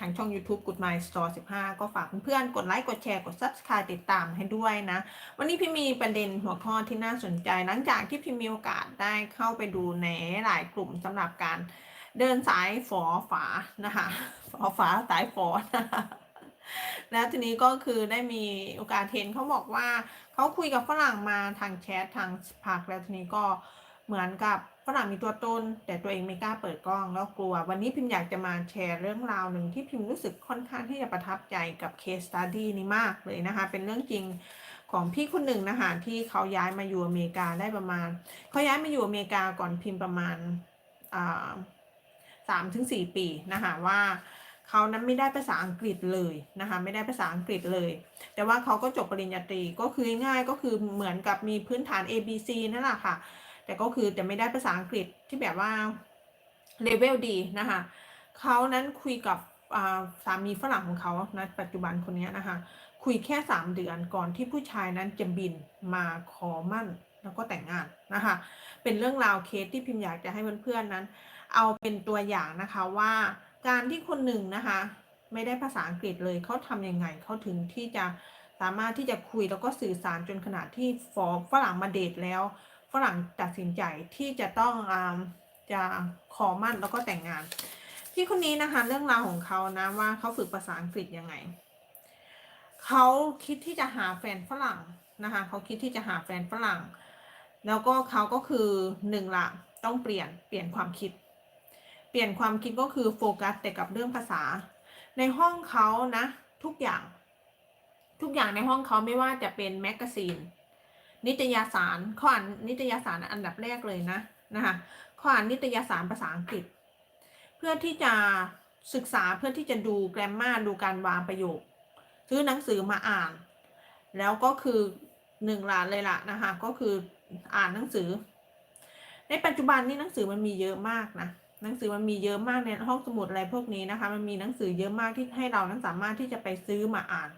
ทางช่อง YouTube Good Mind Store 15 ก็ฝากเพื่อนๆ กดไลค์ กดแชร์ กด Subscribe ติดตามให้ด้วยนะ วันนี้พี่มีประเด็นหัวข้อที่น่าสนใจ หลังจากที่พี่มีโอกาสได้เข้าไปดูในหลายกลุ่มสำหรับการเดินสายฝอฝานะคะฝอฝาสายฝอนะคะแล้วทีนี้ก็คือได้มีโอกาสเห็นเขาบอกว่าเขาคุยกับฝรั่งมาทางแชททางพักแล้วทีนี้ก็เหมือนกับ ฝรั่งมีตัวตน แต่ตัวเองไม่กล้าเปิดกล้องแล้วกลัว วันนี้พิมพ์อยากจะมาแชร์เรื่องราวหนึ่งที่พิมพ์รู้สึกค่อนข้างที่จะประทับใจกับเคสตัดดี้นี้มากเลยนะคะ เป็นเรื่องจริงของพี่คนหนึ่งนะคะที่เขาย้ายมาอยู่อเมริกาได้ประมาณเขาย้ายมาอยู่อเมริกาก่อนพิมพ์ประมาณสามถึงสี่ปีนะคะว่าเขานั้นไม่ได้ภาษาอังกฤษเลยนะคะไม่ได้ภาษาอังกฤษเลย แต่ว่าเขาก็จบปริญญาตรีก็คือง่ายก็คือเหมือนกับมีพื้นฐาน A B C นั่นแหละค่ะ แต่ก็คือจะไม่ได้ภาษาอังกฤษที่แบบว่าเลเวลดีนะคะเขานั้นคุยกับสามีฝรั่งของเขานะปัจจุบันคนนี้นะคะคุยแค่ 3 เดือนก่อนที่ผู้ชายนั้นจะบินมาขอมั่นแล้วก็แต่งงานนะคะ เป็นเรื่องราวเคสที่พิมพ์อยากจะให้เพื่อนๆนั้น เอาเป็นตัวอย่างนะคะว่าการที่คนหนึ่งนะคะไม่ได้ภาษาอังกฤษเลยเขาทำยังไงเขาถึงที่จะสามารถที่จะคุยแล้วก็สื่อสารจนขนาดที่ฟอฝรั่งมาเดทแล้ว ฝรั่งตัดสินใจที่จะต้องอจะขอมั่นแล้วก็แต่งงาน พี่คนนี้นะคะเรื่องราวของเขานะว่าเขาฝึกภาษาอังกฤษยังไงเขาคิดที่จะหาแฟนฝรั่งนะคะเขาคิดที่จะหาแฟนฝรั่ง แล้วก็เขาก็คือหนึ่งละต้องเปลี่ยนเปลี่ยนความคิด เปลี่ยนความคิดก็คือโฟกัสแต่กับเรื่องภาษา ในห้องเขานะทุกอย่าง ทุกอย่างในห้องเขาไม่ว่าจะเป็นแมกกาซีน นิตยสารข้ออ่านนิตยสารอันดับแรกเลยนะนะคะข้ออ่านนิตยสารภาษาอังกฤษ เพื่อที่จะศึกษาเพื่อที่จะดูแกรมมาดูการวางประโยค ซื้อหนังสือมาอ่าน แล้วก็คือหนึ่งละเลยละนะคะก็คืออ่านหนังสือ ในปัจจุบันนี้หนังสือมันมีเยอะมากนะหนังสือมันมีเยอะมากในห้องสมุดอะไรพวกนี้นะคะ มันมีหนังสือเยอะมากที่ให้เรานั้นสามารถที่จะไปซื้อมาอ่าน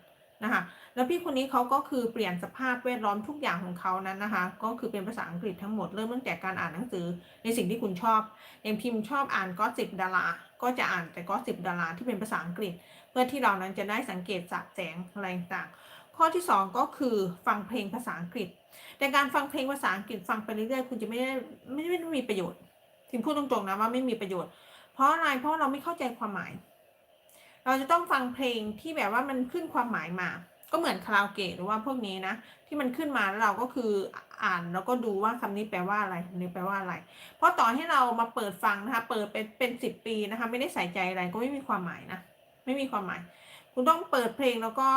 นะคะ แล้วพี่คนนี้เขาก็คือเปลี่ยนสภาพแวดล้อมทุกอย่างของเขานั้นนะคะ ก็คือเป็นภาษาอังกฤษทั้งหมดเริ่มตั้งแต่การอ่านหนังสือในสิ่งที่คุณชอบอย่างพิมพ์ชอบอ่านก็สิบดารา ก็จะอ่านแต่ก็สิบดาราที่เป็นภาษาอังกฤษ เพื่อที่เรานั้นจะได้สังเกตสับแสงอะไรต่างข้อที่ 2 ก็คือฟังเพลงภาษาอังกฤษ แต่การฟังเพลงภาษาอังกฤษฟังไปเรื่อยๆคุณจะไม่ได้ไม่ได้มีประโยชน์พิมพูดตรงๆนะว่าไม่มีประโยชน์ เพราะอะไรเพราะเราไม่เข้าใจความหมาย เราจะต้องฟังเพลงที่แบบว่ามันขึ้นความหมายมา ก็เหมือนคาราโอเกะหรือว่าพวกนี้นะ ที่มันขึ้นมาแล้วเราก็คืออ่านแล้วก็ดูว่าคำนี้แปลว่าอะไรคำนี้แปลว่าอะไร เพราะต่อให้เรามาเปิดฟังนะคะ เปิดเป็นเป็นสิบปีนะคะ ไม่ได้ใส่ใจอะไรก็ไม่มีความหมายนะ ไม่มีความหมาย คุณต้องเปิดเพลงแล้วก็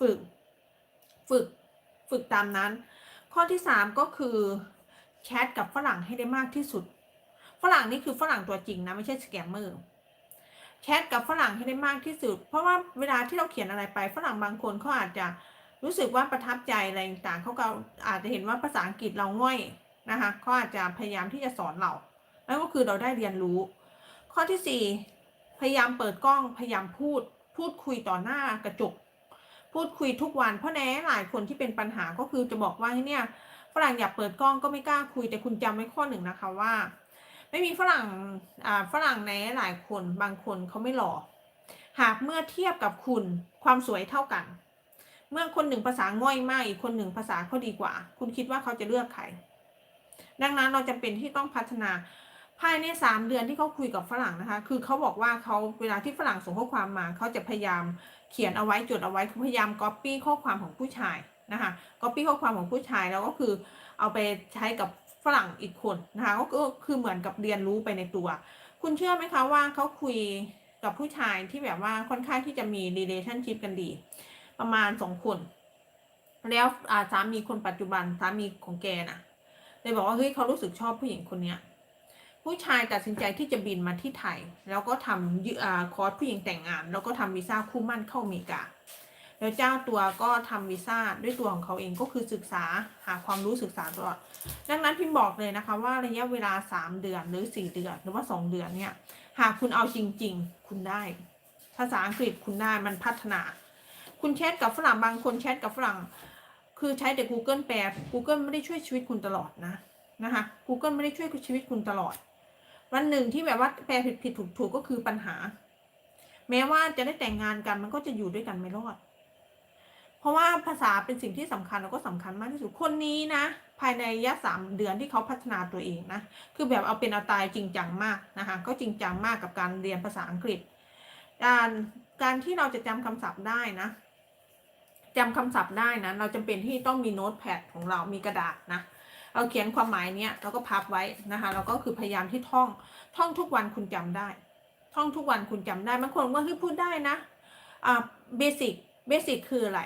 ฝึก ฝึก ฝึกตามนั้น ข้อที่สามก็คือแชทกับฝรั่งให้ได้มากที่สุด ฝรั่งนี่คือฝรั่งตัวจริงนะไม่ใช่สแกมเมอร์ แชทกับฝรั่งให้ได้มากที่สุด เพราะว่าเวลาที่เราเขียนอะไรไปฝรั่งบางคนเขาอาจจะรู้สึกว่าประทับใจอะไรต่างเขาก็อาจจะเห็นว่าภาษาอังกฤษเราง่อยนะคะเขาอาจจะพยายามที่จะสอนเรานั่นก็คือเราได้เรียนรู้ ข้อที่ 4 พยายามเปิดกล้องพยายามพูด พูดคุยต่อหน้ากระจกพูดคุยทุกวันเพราะแน่หลายคนที่เป็นปัญหาก็คือจะบอกว่าเนี่ยฝรั่งอยากเปิดกล้องก็ไม่กล้าคุยแต่คุณจำไว้ข้อหนึ่งนะคะว่า ไม่มีฝรั่งฝรั่งในหลายคนบางคนเขาไม่หล่อ หากเมื่อเทียบกับคุณความสวยเท่ากัน เมื่อคนหนึ่งภาษาง่อยมากอีกคนหนึ่งภาษาเขาดีกว่า คุณคิดว่าเขาจะเลือกใคร ดังนั้นเราจำเป็นที่ต้องพัฒนาภายในสามเดือนที่เขาคุยกับฝรั่งนะคะ คือเขาบอกว่าเขาเวลาที่ฝรั่งส่งข้อความมา เขาจะพยายามเขียนเอาไว้จดเอาไว้พยายามก๊อปปี้ข้อความของผู้ชายนะคะก๊อปปี้ข้อความของผู้ชายแล้วก็คือเอาไปใช้กับ รั่งอีกคนนะคะก็คือเหมือนกับเรียนรู้ไปในตัว คุณเชื่อไหมคะว่าเขาคุยกับผู้ชายที่แบบว่าค่อนข้างที่จะมี relationship กันดี ประมาณสองคน แล้วสามีคนปัจจุบันสามีของแกนะ่ะเลยบอกว่าเฮ้ยเขารู้สึกชอบผู้หญิงคนเนี้ยผู้ชายตัดสินใจที่จะบินมาที่ไทย แล้วก็ทำคอร์สผู้หญิงแต่งงาน แล้วก็ทำวีซ่าคู่มั่นเข้าอเมริกา แล้วเจ้าตัวก็ทำวีซ่าด้วยตัวของเขาเองก็คือศึกษาหาความรู้ศึกษาตลอด ดังนั้นพิมบอกเลยนะคะว่าระยะเวลา 3 เดือนหรือ 4 เดือนหรือว่า 2 เดือนเนี่ยหากคุณเอาจริง ๆ คุณได้ ภาษาอังกฤษคุณได้มันพัฒนา คุณแชทกับฝรั่งบางคนแชทกับฝรั่ง คือใช้แต่ Google แปล Google ไม่ได้ช่วยชีวิตคุณตลอดนะนะคะ Google ไม่ได้ช่วยชีวิตคุณตลอด วันหนึ่งที่แบบว่าแปลผิดผิดถูกถูกก็คือปัญหา แม้ว่าจะได้แต่งงานกันมันก็จะอยู่ด้วยกันไม่รอด เพราะว่าภาษาเป็นสิ่งที่สำคัญแล้วก็สำคัญมากที่สุดคนนี้นะ ภายในระยะสามเดือนที่เขาพัฒนาตัวเองนะ คือแบบเอาเป็นเอาตายจริงจังมากนะคะก็จริงจังมากกับการเรียนภาษาอังกฤษ การการที่เราจะจำคำศัพท์ได้นะจำคำศัพท์ได้นะเราจำเป็นที่ต้องมีโน้ตแพดของเรามีกระดาษนะเราเขียนความหมายเนี้ยเราก็พับไว้นะคะเราก็คือพยายามที่ท่องท่องทุกวันคุณจำได้ ท่องทุกวันคุณจำได้บางคนว่าเฮ้ยพูดได้นะอ่าเบสิกเบสิกคืออะไร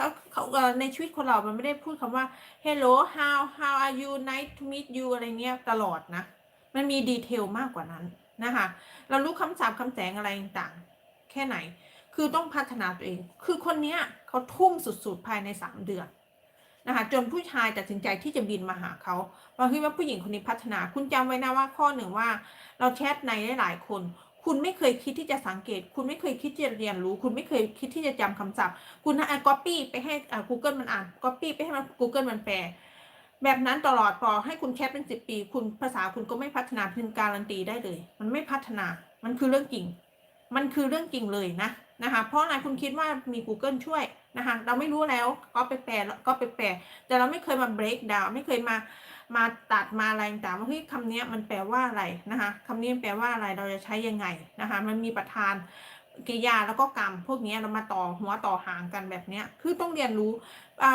เขาเขาในชีวิตคนเรา มันไม่ได้พูดคำว่า hello how how are you nice to meet you อะไรเงี้ยตลอดนะ มันมีดีเทลมากกว่านั้นนะคะ เรารู้คำศัพท์คำแสงอะไรต่างๆ แค่ไหน คือต้องพัฒนาตัวเอง คือคนเนี้ยเขาทุ่มสุดๆ ภายในสามเดือนนะคะจนผู้ชายตัดสินใจที่จะบินมาหาเขาเราคิดว่าผู้หญิงคนนี้พัฒนา คุณจำไว้นะว่าข้อหนึ่งว่า เราแชทในหลายๆคน คุณไม่เคยคิดที่จะสังเกต คุณไม่เคยคิดที่จะเรียนรู้ คุณไม่เคยคิดที่จะจำคำศัพท์ คุณอ่านก๊อปปี้ไปให้อ่า Google มันอ่านก๊อปปี้ไปให้มัน Google มันแปลแบบนั้นตลอดพอให้คุณแคปเป็นสิบปี คุณภาษาคุณก็ไม่พัฒนาพึงการันตีได้เลย มันไม่พัฒนา มันคือเรื่องจริง มันคือเรื่องจริงเลยนะนะคะ เพราะอะไรคุณคิดว่ามี Google ช่วยนะคะ เราไม่รู้แล้วก็ไปแปลก็ไปแปล แต่เราไม่เคยมา break down ไม่เคยมา มาตัดมาอะไรต่างว่าเฮ้ยคำนี้มันแปลว่าอะไรนะคะคำนี้มันแปลว่าอะไรเราจะใช้ยังไงนะคะ มันมีประธานกริยาแล้วก็กรรมพวกนี้เรามาต่อหัวต่อหางกันแบบนี้คือต้องเรียนรู้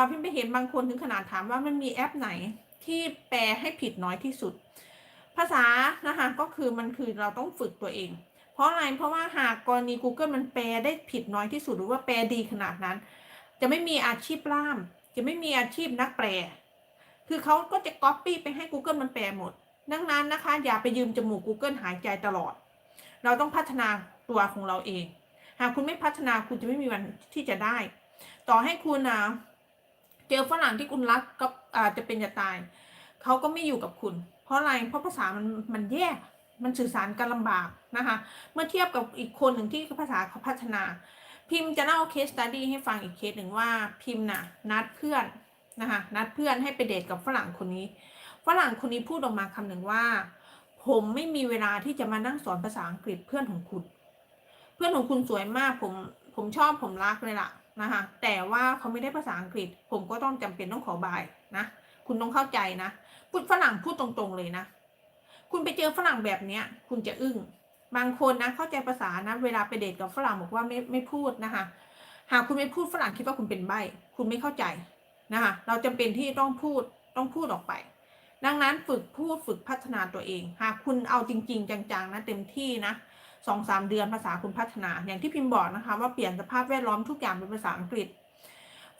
พี่ไปเห็นบางคนถึงขนาดถามว่ามันมีแอปไหนที่แปลให้ผิดน้อยที่สุด ภาษานะคะก็คือมันคือเราต้องฝึกตัวเอง เพราะอะไรเพราะว่าหากกรณี Google มันแปลได้ผิดน้อยที่สุดหรือว่าแปลดีขนาดนั้น จะไม่มีอาชีพล่าม จะไม่มีอาชีพนักแปล คือเขาก็จะก๊อปปี้ไปให้ Google มันแปลหมด ดังนั้นนะคะ อย่าไปยืมจมูก Google หายใจตลอด เราต้องพัฒนาตัวของเราเอง หากคุณไม่พัฒนาคุณจะไม่มีวันที่จะได้ ต่อให้คุณนะเจอฝรั่งที่คุณรักก็อาจจะเป็นจะตายเขาก็ไม่อยู่กับคุณ เพราะอะไรเพราะภาษามันมันแยกมันสื่อสารกันลำบากนะคะ เมื่อเทียบกับอีกคนหนึ่งที่ภาษาเขาพัฒนา พิมพ์จะเล่าเคสตัดดี้ให้ฟังอีกเคสหนึ่งว่าพิมพ์น่ะนัดเพื่อน นะคะนัดเพื่อนให้ไปเดทกับฝรั่งคนนี้ฝรั่งคนนี้พูดออกมาคำหนึ่งว่า ผมไม่มีเวลาที่จะมานั่งสอนภาษาอังกฤษเพื่อนของคุณ เพื่อนของคุณสวยมากผมผมชอบผมรักเลยล่ะนะคะแต่ว่าเขาไม่ได้ภาษาอังกฤษ ผมก็ต้องจำเป็นต้องขอบายนะคุณต้องเข้าใจนะพูดฝรั่งพูดตรงๆเลยนะ คุณไปเจอฝรั่งแบบเนี้ย คุณจะอึ้งบางคนนะเข้าใจภาษานะเวลาไปเดทกับฝรั่งบอกว่าไม่ไม่พูดนะคะหากคุณไม่พูดฝรั่งคิดว่าคุณเป็นใบ้คุณไม่เข้าใจ นะคะเราจำเป็นที่ต้องพูดต้องพูดออกไป ดังนั้นฝึกพูดฝึกพัฒนาตัวเองหากคุณเอาจริง ๆ จังๆนะเต็มที่นะสองสามเดือนภาษาคุณพัฒนา อย่างที่พิมพ์บอกนะคะว่าเปลี่ยนสภาพแวดล้อมทุกอย่างเป็นภาษาอังกฤษ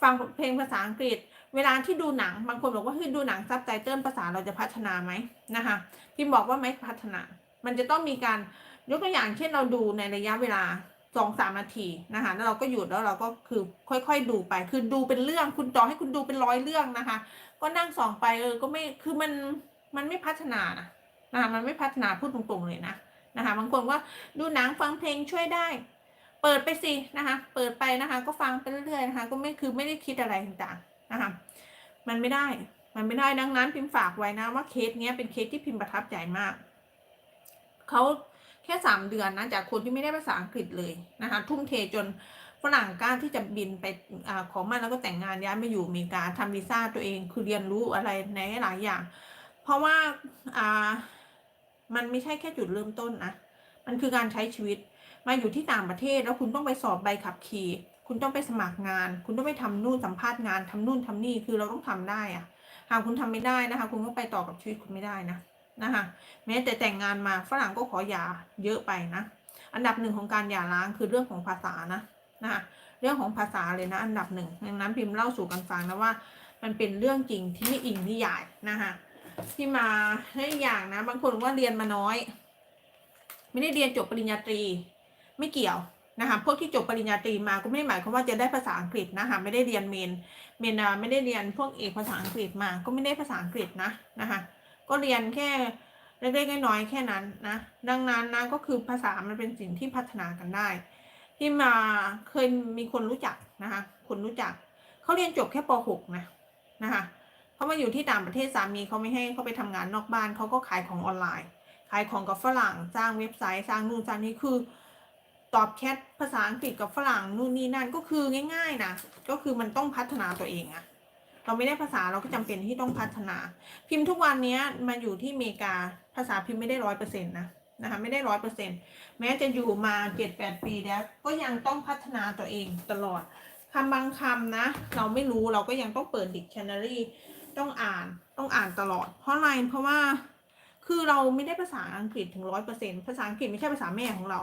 ฟังเพลงภาษาอังกฤษ เวลาที่ดูหนังบางคนบอกว่าเฮ้ยดูหนังซับไตเติลภาษาเราจะพัฒนาไหมนะคะพิมพ์บอกว่าไม่พัฒนา มันจะต้องมีการยกตัวอย่างเช่นเราดูในระยะเวลา สองสามนาทีนะคะแล้วเราก็หยุดแล้วเราก็คือค่อย ๆ ดูไป คือดูเป็นเรื่องคุณต่อให้คุณดูเป็นร้อยเรื่องนะคะ ก็นั่งส่องไปเออก็ไม่คือมันมันไม่พัฒนานะนะคะมันไม่พัฒนาพูดตรงๆเลยนะนะคะบางคนว่าดูหนังฟังเพลงช่วยได้ เปิดไปสินะคะ เปิดไปนะคะ ก็ฟังไปเรื่อยๆนะคะ ก็ไม่คือไม่ได้คิดอะไรต่างๆนะคะมันไม่ได้มันไม่ได้ดังนั้นพิมพ์ฝากไว้นะว่าเคสเนี้ยเป็นเคสที่พิมพ์ประทับใจมากเขา แค่สามเดือนนะจากคนที่ไม่ได้ภาษาอังกฤษเลยนะคะทุ่มเทจนฝรั่งกล้าที่จะบินไปอขอมันแล้วก็แต่งงานย้ายมาอยู่อเมริกาทำวีซ่าตัวเองคือเรียนรู้อะไรในหลายอย่าง เพราะว่าอ่ามันไม่ใช่แค่จุดเริ่มต้นนะมันคือการใช้ชีวิตมาอยู่ที่ต่างประเทศแล้วคุณต้องไปสอบใบขับขี่ คุณต้องไปสมัครงาน คุณต้องไปทำนู่นสัมภาษณ์งานทำนู่นทำนี่คือเราต้องทำได้อะหากคุณทำไม่ได้นะคะ คุณก็ไปต่อกับชีวิตคุณไม่ได้นะ นะคะแม้แต่แต่งงานมาฝรั่งก็ขอหย่าเยอะไปนะ อันดับหนึ่งของการหย่าร้างคือเรื่องของภาษานะนะคะเรื่องของภาษาเลยนะ อันดับหนึ่งดังนั้นพิมพ์เล่าสู่กันฟังนะว่า มันเป็นเรื่องจริงที่ไม่อิงนิยายนะคะที่มาให้อย่างนะ บางคนว่าเรียนมาน้อย ไม่ได้เรียนจบปริญญาตรีไม่เกี่ยวนะคะพวกที่จบปริญญาตรีมาก็ไม่ได้หมายความว่าจะได้ภาษาอังกฤษนะคะไม่ได้เรียนเมนเมนไม่ได้เรียนพวกเอกภาษาอังกฤษมาก็ไม่ได้ภาษาอังกฤษนะนะคะ ก็เรียนแค่เล็กๆน้อยๆแค่นั้นนะดังนั้นนะก็คือภาษามันเป็นสิ่งที่พัฒนากันได้ ที่มาเคยมีคนรู้จักนะคะคนรู้จักเขาเรียนจบแค่ป .6 นะนะคะเขามาอยู่ที่ต่างประเทศสามีเขาไม่ให้เขาไปทำงานนอกบ้านเขาก็ขายของออนไลน์ ขายของกับฝรั่งสร้างเว็บไซต์สร้างนู่นสร้างนี่คือตอบแชทภาษาอังกฤษกับฝรั่งนู่นนี่นั่นก็คือง่าย ๆนะก็คือมันต้องพัฒนาตัวเองอะ เราไม่ได้ภาษาเราก็จำเป็นที่ต้องพัฒนา พิมพ์ทุกวันนี้มาอยู่ที่อเมริกาภาษาพิมพ์ไม่ได้ร้อยเปอร์เซ็นต์นะนะคะไม่ได้ร้อยเปอร์เซ็นต์แม้จะอยู่มาเจ็ดแปดปีแล้ว ก็ยังต้องพัฒนาตัวเองตลอดคำบางคำนะ เราไม่รู้เราก็ยังต้องเปิดดิกชันนารีต้องอ่านต้องอ่านตลอด เพราะอะไรเพราะว่าคือเราไม่ได้ภาษาอังกฤษถึงร้อยเปอร์เซ็นต์ภาษาอังกฤษไม่ใช่ภาษาแม่ของเรา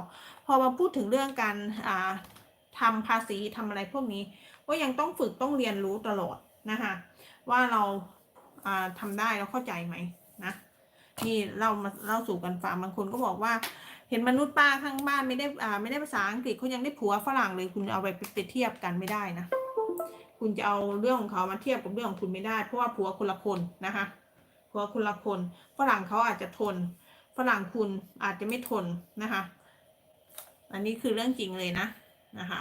พอมาพูดถึงเรื่องการอ่าทำภาษีทำอะไรพวกนี้ ก็ยังต้องฝึกต้องเรียนรู้ตลอด นะคะว่าเราอ่าทำได้แล้วเข้าใจไหมนะนี่เรามาเล่าสู่กันฟังบางคนก็บอกว่า เห็นมนุษย์ป้าข้างบ้านไม่ได้อ่าไม่ได้ภาษาอังกฤษเขายังได้ผัวฝรั่งเลยคุณเอาไปไปเทียบกันไม่ได้นะคุณจะเอาเรื่องของเขามาเทียบกับเรื่องของคุณไม่ได้ เพราะว่าผัวคนละคนนะคะผัวคนละคนฝรั่งเขาอาจจะทนฝรั่งคุณอาจจะไม่ทนนะคะ อันนี้คือเรื่องจริงเลยนะนะคะ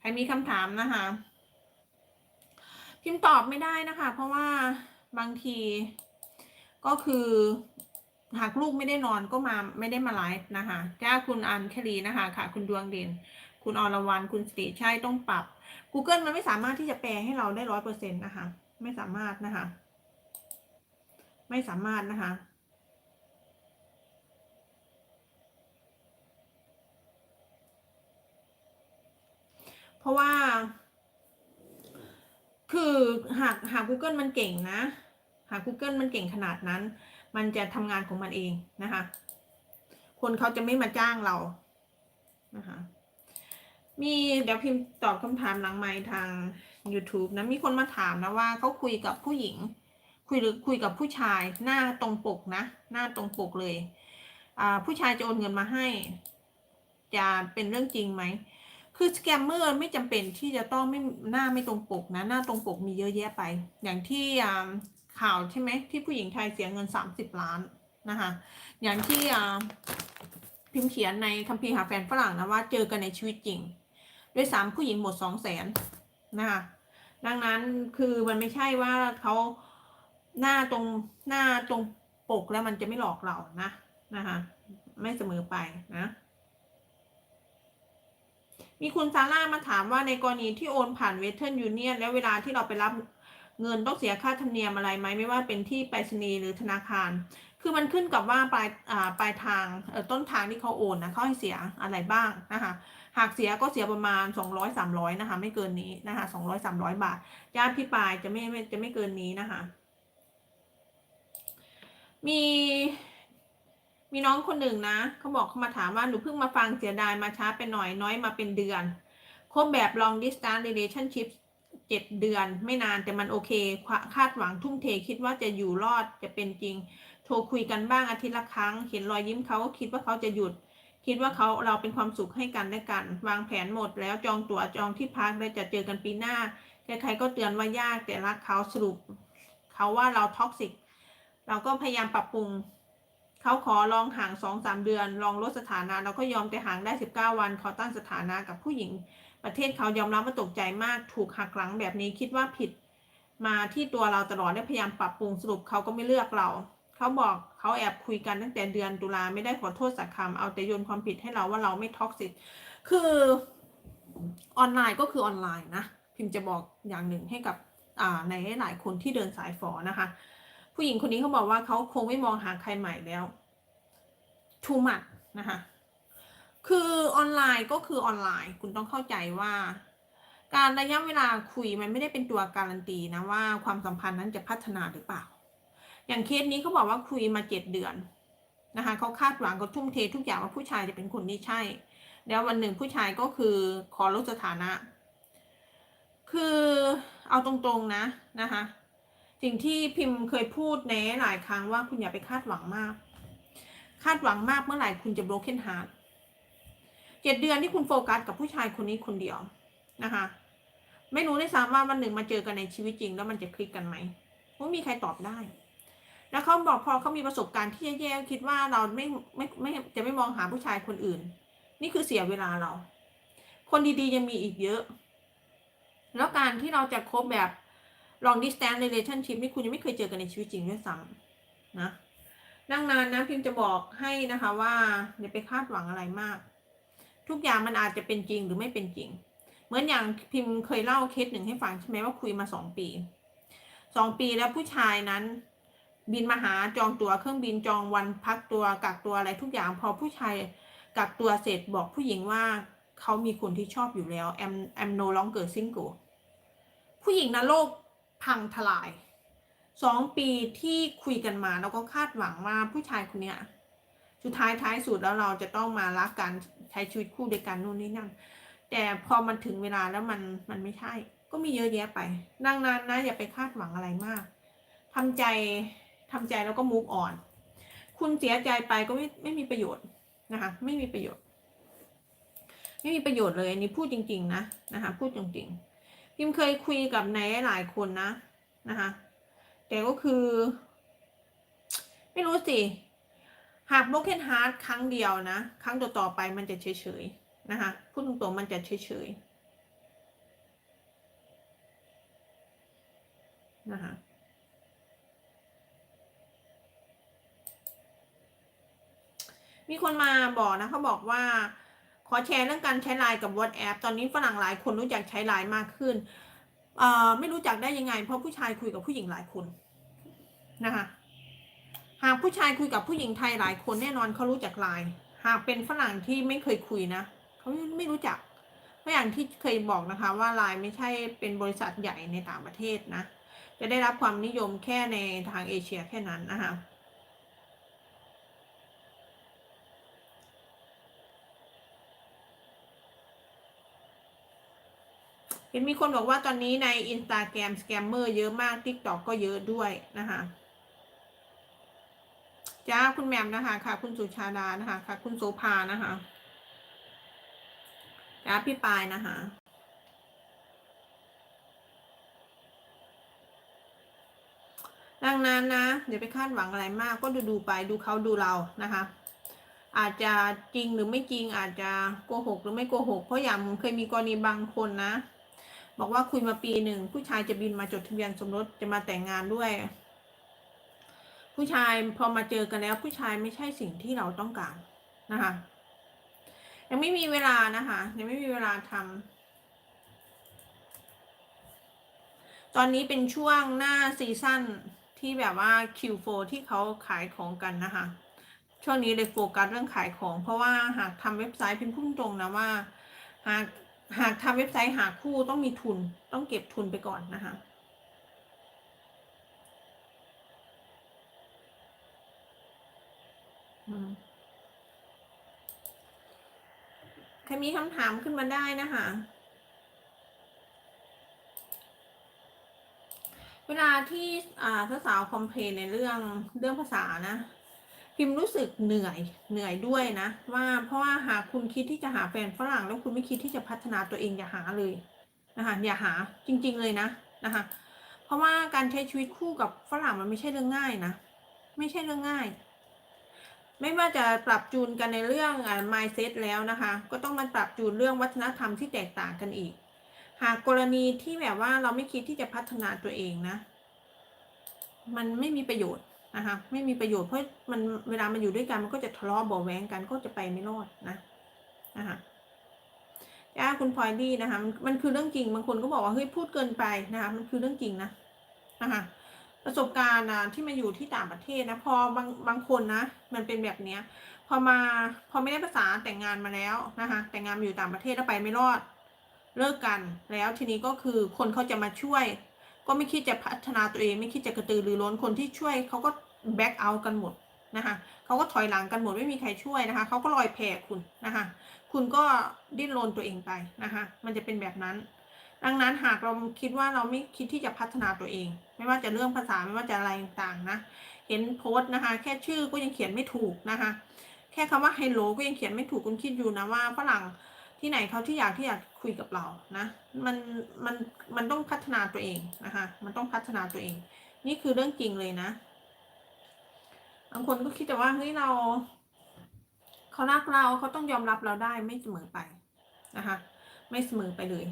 ใครมีคำถามนะคะ พิมพ์ตอบไม่ได้นะคะ เพราะว่าบางทีก็คือ หากลูกไม่ได้นอนก็มาไม่ได้มาไลฟ์นะคะจ้าคุณอันคลีนะคะค่ะ คุณดวงเด่น คุณอรวรรณคุณสติใช่ต้องปรับ Google มันไม่สามารถที่จะแปลให้เราได้ร้อยเปอร์เซ็นต์นะคะ ไม่สามารถนะคะ ไม่สามารถนะคะเพราะว่า คือหากหาก Google มันเก่งนะ หาก Google มันเก่งขนาดนั้น มันจะทำงานของมันเองนะคะ คนเขาจะไม่มาจ้างเรานะคะ มีเดี๋ยวพิมพ์ตอบคำถามหลังไมค์ทาง YouTube นะ มีคนมาถามนะว่าเขาคุยกับผู้หญิง คุยหรือคุยกับผู้ชายหน้าตรงปกนะ หน้าตรงปกเลย ผู้ชายจะโอนเงินมาให้ จะเป็นเรื่องจริงไหม คือสแกมเมอร์ไม่จำเป็นที่จะต้องไม่หน้าไม่ตรงปกนะ หน้าตรงปกมีเยอะแยะไป อย่างที่ข่าวใช่ไหมที่ผู้หญิงไทยเสียเงิน 30 ล้านนะคะอย่างที่พิมพ์เขียนในคัมภีร์หาแฟนฝรั่งนะว่าเจอกันในชีวิตจริง ด้วยสามผู้หญิงหมดสองแสนนะคะดังนั้นคือมันไม่ใช่ว่าเขาหน้าตรงหน้าตรงปกแล้วมันจะไม่หลอกเรานะนะคะไม่เสมอไปนะ มีคุณซาร่ามาถามว่าในกรณีที่โอนผ่านเวทเทิร์นยูเนียนแล้วเวลาที่เราไปรับเงินต้องเสียค่าธรรมเนียมอะไรไหมไม่ว่าเป็นที่ไปรษณีย์หรือธนาคาร คือมันขึ้นกับว่าปลายอ่าปลายทางต้นทางที่เขาโอนนะเขาให้เสียอะไรบ้างนะคะหากเสียก็เสียประมาณ 200 300นะคะไม่เกินนี้นะคะ200 300 บาทญาติพี่ปลายจะไม่ไม่จะไม่เกินนี้นะคะมี มีน้องคนหนึ่งนะเขาบอกเขามาถามว่าหนูเพิ่งมาฟังเสียดายมาช้าไปหน่อยน้อยมาเป็นเดือนคบแบบ long distance relationship เจ็ดเดือนไม่นานแต่มันโอเค คาดหวังทุ่มเทคิดว่าจะอยู่รอดจะเป็นจริง โทรคุยกันบ้างอาทิตย์ละครั้ง เห็นรอยยิ้มเขาก็คิดว่าเขาจะหยุด คิดว่าเขาเราเป็นความสุขให้กันและกัน วางแผนหมดแล้วจองตั๋วจองที่พักและจะเจอกันปีหน้าใครๆก็เตือนว่ายากแต่รักเขาสรุปเขาว่าเราท็อกซิกเราก็พยายามปรับปรุง เขาขอลองห่างสองสามเดือน ลองลดสถานะ เราก็ยอมแต่ห่างได้สิบเก้าวัน เขาตั้งสถานะกับผู้หญิง ประเทศเขายอมรับว่าตกใจมากถูกหักหลังแบบนี้คิดว่าผิด มาที่ตัวเราตลอดได้พยายามปรับปรุงสรุปเขาก็ไม่เลือกเรา เขาบอกเขาแอบคุยกันตั้งแต่เดือนตุลาไม่ได้ขอโทษสักคำเอาแต่โยนความผิดให้เราว่าเราไม่ท็อกซิกคือออนไลน์ก็คือออนไลน์นะพิมพ์จะบอกอย่างหนึ่งให้กับในหลายคนที่เดินสายฝอนะคะ ผู้หญิงคนนี้เขาบอกว่าเขาคงไม่มองหาใครใหม่แล้ว too much นะคะ คือออนไลน์ก็คือออนไลน์ คุณต้องเข้าใจว่า การระยะเวลาคุยมันไม่ได้เป็นตัวการันตีนะว่าความสัมพันธ์นั้นจะพัฒนาหรือเปล่า อย่างเคสนี้เขาบอกว่าคุยมาเจ็ดเดือนนะคะเขาคาดหวังเขาทุ่มเททุกอย่างว่าผู้ชายจะเป็นคนที่ใช่ แล้ววันหนึ่งผู้ชายก็คือขอลดสถานะ คือเอาตรงๆนะนะคะ สิ่งที่พิมพ์เคยพูดในหลายครั้งว่าคุณอย่าไปคาดหวังมาก คาดหวังมากเมื่อไหร่คุณจะ broken heart เจ็ดเดือนที่คุณโฟกัสกับผู้ชายคนนี้คนเดียวนะคะ ไม่รู้ได้ซ้ำว่าวันหนึ่งมาเจอกันในชีวิตจริง แล้วมันจะคลิกกันไหมไม่มีใครตอบได้ แล้วเขาบอกพอเขามีประสบการณ์ที่แย่ๆคิดว่าเราไม่ไม่ไม่จะไม่มองหาผู้ชายคนอื่น นี่คือเสียเวลาเรา คนดีๆยังมีอีกเยอะ แล้วการที่เราจะคบแบบ long distance relationship นี่คุณยังไม่เคยเจอกันในชีวิตจริงด้วยซ้ำนะดังนั้นนะพิมจะบอกให้นะคะว่าอย่าไปคาดหวังอะไรมาก ทุกอย่างมันอาจจะเป็นจริงหรือไม่เป็นจริง เหมือนอย่างพิมพ์เคยเล่าเคสหนึ่งให้ฟังใช่ไหมว่าคุยมาสองปีสองปีแล้วผู้ชายนั้น บินมาหาจองตั๋วเครื่องบินจองวันพักตัวกักตัวอะไรทุกอย่างพอผู้ชายกักตัวเสร็จบอกผู้หญิงว่าเขามีคนที่ชอบอยู่แล้ว am am no longer single ผู้หญิงนะโลก พังทลายสองปีที่คุยกันมาแล้วก็คาดหวังว่าผู้ชายคนเนี้ยสุดท้ายท้ายสุดแล้วเราจะต้องมารักกันใช้ชีวิตคู่ด้วยกันนู่นนี่นั่น แต่พอมันถึงเวลาแล้วมันมันไม่ใช่ ก็มีเยอะแยะไป ดังนั้นนะอย่าไปคาดหวังอะไรมากทำใจทำใจแล้วก็ move on คุณเสียใจไปก็ไม่ไม่มีประโยชน์นะคะไม่มีประโยชน์ ไม่มีประโยชน์เลยอันนี้พูดจริง ๆ นะนะคะพูดจริงๆ พิมเคยคุยกับในหลายคนนะนะคะแต่ก็คือ ไม่รู้สิ หาก broken heart ครั้งเดียวนะ ครั้งต่อๆไปมันจะเฉยๆนะคะพูดตรงๆมันจะเฉยๆนะคะมีคนมาบอกนะเขาบอกว่า ขอแชร์เรื่องการใช้ไลน์กับ WhatsApp ตอนนี้ฝรั่งหลายคนรู้จักใช้ไลน์มากขึ้นเอ่อไม่รู้จักได้ยังไง เพราะผู้ชายคุยกับผู้หญิงหลายคนนะคะหากผู้ชายคุยกับผู้หญิงไทยหลายคนแน่นอนเขารู้จักไลน์หากเป็นฝรั่งที่ไม่เคยคุยนะเขาไม่รู้จักเพราะอย่างที่เคยบอกนะคะ ว่าไลน์ไม่ใช่เป็นบริษัทใหญ่ในต่างประเทศนะจะได้รับความนิยมแค่ในทางเอเชียแค่นั้นนะคะ ห็นมีคนบอกว่าตอนนี้ในอินสตาแกรมสแกมเมอร์เยอะมาก t ิ k t o k ก็เยอะด้วยนะคะจ้าคุณแม่มนะคะค่ะ คุณสุชาดานะคะค่ะ คุณโสภานะคะจ้าพี่ปายนะคะดังนั้นนะเดี๋ยวไปคาดหวังอะไรมาก ก็ดูดูไปดูเขาดูเรานะคะ อาจจะจริงหรือไม่จริงอาจจะโกหกหรือไม่โกหก เพราะอย่างเคยมีกรณีบางคนนะ บอกว่าคุยมาปีหนึ่งผู้ชายจะบินมาจดทะเบียนสมรสจะมาแต่งงานด้วย ผู้ชายพอมาเจอกันแล้ว ผู้ชายไม่ใช่สิ่งที่เราต้องการนะคะยังไม่มีเวลานะคะยังไม่มีเวลาทำตอนนี้เป็นช่วงหน้าซีซั่นที่แบบว่า Q4 ที่เขาขายของกันนะคะช่วงนี้เลยโฟกัสเรื่องขายของ เพราะว่าหากทำเว็บไซต์เป็นพุ่งตรงนะว่า หาก หากทำเว็บไซต์หาคู่ต้องมีทุนต้องเก็บทุนไปก่อนนะคะ ใครมีคำถามขึ้นมาได้นะคะ เวลาที่สาวคอมเพลนในเรื่องเรื่องภาษานะ พิมรู้สึกเหนื่อยเหนื่อยด้วยนะ ว่าเพราะว่าหากคุณคิดที่จะหาแฟนฝรั่ง แล้วคุณไม่คิดที่จะพัฒนาตัวเองอย่าหาเลยนะคะอย่าหาจริง ๆเลยนะนะคะ เพราะว่าการใช้ชีวิตคู่กับฝรั่งมันไม่ใช่เรื่องง่ายนะ ไม่ใช่เรื่องง่าย ไม่ว่าจะปรับจูนกันในเรื่องอ่า mindset แล้วนะคะ ก็ต้องมาปรับจูนเรื่องวัฒนธรรมที่แตกต่างกันอีก หากกรณีที่แบบว่าเราไม่คิดที่จะพัฒนาตัวเองนะ มันไม่มีประโยชน์ นะคะไม่มีประโยชน์เพราะมันเวลามันอยู่ด้วยกันมันก็จะทะเลาะเบาแวงกันก็จะไปไม่รอดนะนะคะจ้าคุณพลอยดีนะคะมันมันคือเรื่องจริงบางคนก็บอกว่าเฮ้ยพูดเกินไปนะคะมันคือเรื่องจริงนะนะคะประสบการณ์นะที่มาอยู่ที่ต่างประเทศนะพอบางบางคนนะมันเป็นแบบเนี้ยพอมาพอไม่ได้ภาษาแต่งงานมาแล้วนะคะแต่งงานมาอยู่ต่างประเทศแล้วไปไม่รอดเลิกกันแล้วทีนี้ก็คือคนเขาจะมาช่วย ก็ไม่คิดจะพัฒนาตัวเอง ไม่คิดจะกระตือรือร้นคนที่ช่วยเขาก็แบ็กเอากันหมดนะคะเขาก็ถอยหลังกันหมดไม่มีใครช่วยนะคะเขาก็ลอยแพคุณนะคะคุณก็ดิ้นรนตัวเองไปนะคะมันจะเป็นแบบนั้น ดังนั้นหากเราคิดว่าเราไม่คิดที่จะพัฒนาตัวเอง ไม่ว่าจะเรื่องภาษาไม่ว่าจะอะไรต่างๆนะเห็นโพสต์นะคะ แค่ชื่อก็ยังเขียนไม่ถูกนะคะแค่คำว่า hello ก็ยังเขียนไม่ถูกคุณคิดอยู่นะว่าฝรั่ง ที่ไหนเขาที่อยากที่อยากคุยกับเรานะ มันมันมันต้องพัฒนาตัวเองนะคะ มันต้องพัฒนาตัวเอง นี่คือเรื่องจริงเลยนะบางคนก็คิดแต่ว่าเฮ้ยเราเขารักเราเขาต้องยอมรับเราได้ไม่เสมอไปนะคะ ไม่เสมอไปเลย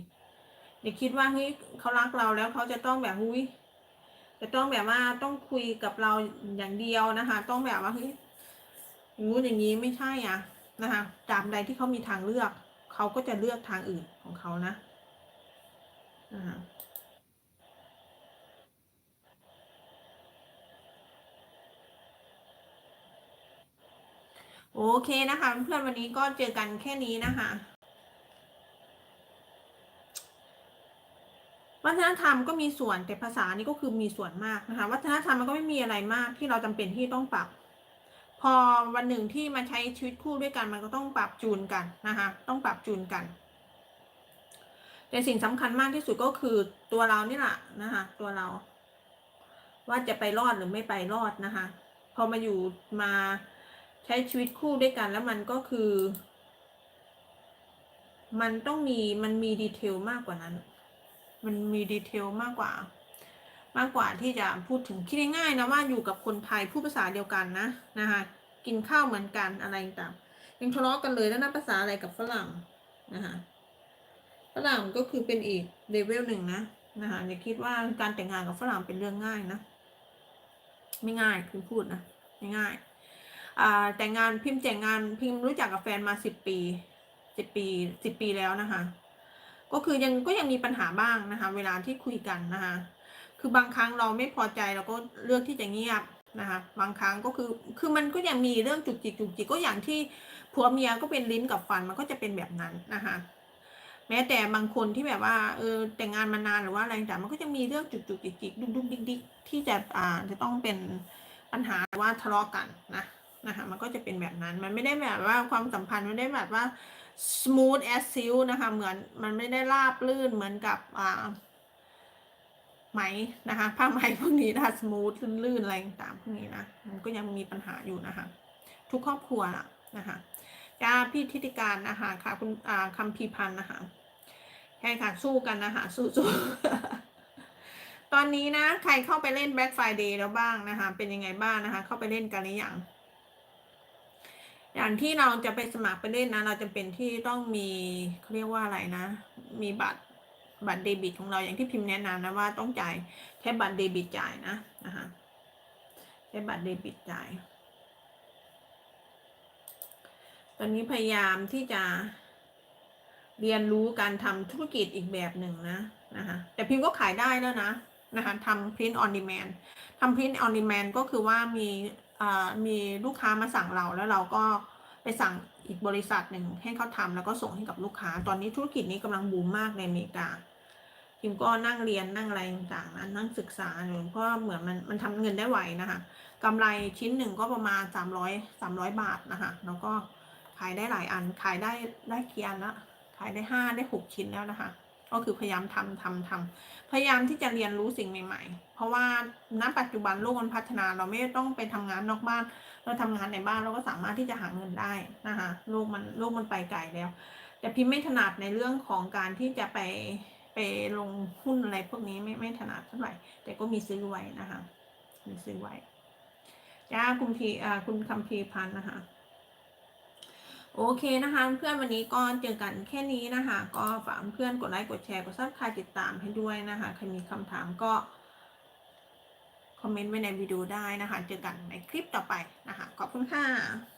เด็กคิดว่าเฮ้ยเขารักเราแล้วเขาจะต้องแบบหุ้ยจะต้องแบบว่าต้องคุยกับเราอย่างเดียวนะคะ ต้องแบบว่าเฮ้ยงู้อย่างนี้ไม่ใช่อะนะคะตาบใดที่เขามีทางเลือก เขาก็จะเลือกทางอื่นของเขานะนะคะโอเคนะคะเพื่อนวันนี้ก็เจอกันแค่นี้นะคะวัฒนธรรมก็มีส่วนแต่ภาษานี่ก็คือมีส่วนมากนะคะ วัฒนธรรมมันก็ไม่มีอะไรมากที่เราจำเป็นที่ต้องปรับ พอวันหนึ่งที่มาใช้ชีวิตคู่ด้วยกันมันก็ต้องปรับจูนกันนะคะต้องปรับจูนกัน แต่สิ่งสำคัญมากที่สุดก็คือตัวเรานี่แหละนะคะตัวเรา ว่าจะไปรอดหรือไม่ไปรอดนะคะพอมาอยู่มาใช้ชีวิตคู่ด้วยกันแล้วมันก็คือ มันต้องมีมันมีดีเทลมากกว่านั้น มันมีดีเทลมากกว่า มากกว่าที่จะพูดถึงคิดง่ายๆนะว่าอยู่กับคนไทยพูดภาษาเดียวกันนะนะคะกินข้าวเหมือนกันอะไรต่างยังทะเลาะกันเลยแล้วนะภาษาอะไรกับฝรั่งนะคะฝรั่งก็คือเป็นอีกเลเวลหนึ่งนะนะคะอย่าคิดว่าการแต่งงานกับฝรั่งเป็นเรื่องง่ายนะ ไม่ง่ายคือพูดนะไม่ง่ายอ่าแต่งงานพิมพ์แต่งงานพิมพ์รู้จักกับแฟนมาสิบปีสิบปีสิบปีแล้วนะคะ ก็คือยังก็ยังมีปัญหาบ้างนะคะ เวลาที่คุยกันนะคะ คือบางครั้งเราไม่พอใจเราก็เลือกที่จะเงียบนะคะบางครั้งก็คือคือมันก็ยังมีเรื่องจุกจิกจุกจิกก็อย่างที่ผัวเมียก็เป็นลิ้นกับฟันมันก็จะเป็นแบบนั้นนะคะแม้แต่บางคนที่แบบว่าเออแต่งงานมานานหรือว่าอะไรแต่างมันก็จะมีเรื่องจุกจุกจิกจิกดุ๊กดุ๊กดิกดิกที่จะอ่าจะต้องเป็นปัญหาว่าทะเลาะกันนะนะคะมันก็จะเป็นแบบนั้นมันไม่ได้แบบว่าความสัมพันธ์ไม่ได้แบบว่า smooth as silk นะคะเหมือนมันไม่ได้ราบลื่นเหมือนกับอ่า ไหมนะคะผ้าไหมพวกนี้นะคะ smooth ลื่นๆอะไรต่างๆพวกนี้นะมันก็ยังมีปัญหาอยู่นะคะ ทุกครอบครัวละนะคะจ้าพี่ทิติการนะคะค่ะคุณอ่าคำพีพันธ์นะคะใช่ค่ะสู้กันนะคะสู้ๆตอนนี้นะใครเข้าไปเล่น Black Friday แล้วบ้างนะคะ เป็นยังไงบ้างนะคะ เข้าไปเล่นกันหรือยังอย่างที่เราจะไปสมัครไปเล่นนะ เราจะเป็นที่ต้องมีเขาเรียกว่าอะไรนะ มีบัตร บัตรเดบิตของเราอย่างที่พิมพ์แนะนำนะว่าต้องจ่ายแค่บัตรเดบิตจ่ายนะนะคะใช้บัตรเดบิตจ่าย ตอนนี้พยายามที่จะเรียนรู้การทำธุรกิจอีกแบบหนึ่งนะนะคะแต่พิมพ์ก็ขายได้แล้วนะนะคะทำ print on demand ทำ print on demand ก็คือว่ามีมีลูกค้ามาสั่งเราแล้วเราก็ไปสั่งอีกบริษัทหนึ่งให้เขาทำแล้วก็ส่งให้กับลูกค้า ตอนนี้ธุรกิจนี้กำลังบูมมากในอเมริกา พิมก็นั่งเรียนนั่งอะไรต่างๆนะนั่งศึกษาอยู่เพราะเหมือนมันมันทำเงินได้ไวนะคะกำไรชิ้นหนึ่งก็ประมาณสามร้อยสามร้อยบาทนะคะแล้วก็ขายได้หลายอันขายได้ได้เกี่อันละขายได้ห้าได้หกชิ้นแล้วนะคะ ก็คือพยายามทำทำทำพยายามที่จะเรียนรู้สิ่งใหม่ ๆ เพราะว่าณปัจจุบันโลกมันพัฒนาเราไม่ต้องไปทำงานนอกบ้าน เราทำงานในบ้านเราก็สามารถที่จะหาเงินได้นะคะโลกมันโลกมันไปไกลแล้ว แต่พิมไม่ถนัดในเรื่องของการที่จะไป ไปลงหุ้นอะไรพวกนี้ไม่ไม่ถนัดเท่าไหร่ แต่ก็มีซื้อไว้นะคะมีซื้อไว้จ้าคุณพีอ่าคุณคำพีพันนะคะโอเคนะคะ เพื่อนวันนี้ก็เจอกันแค่นี้นะคะ ก็ฝากเพื่อนกดไลค์กดแชร์กดซับสไครต์ติดตามให้ด้วยนะคะใครมีคำถามก็คอมเมนต์ไว้ในวิดีโอได้นะคะ เจอกันในคลิปต่อไปนะคะ ขอบคุณค่ะ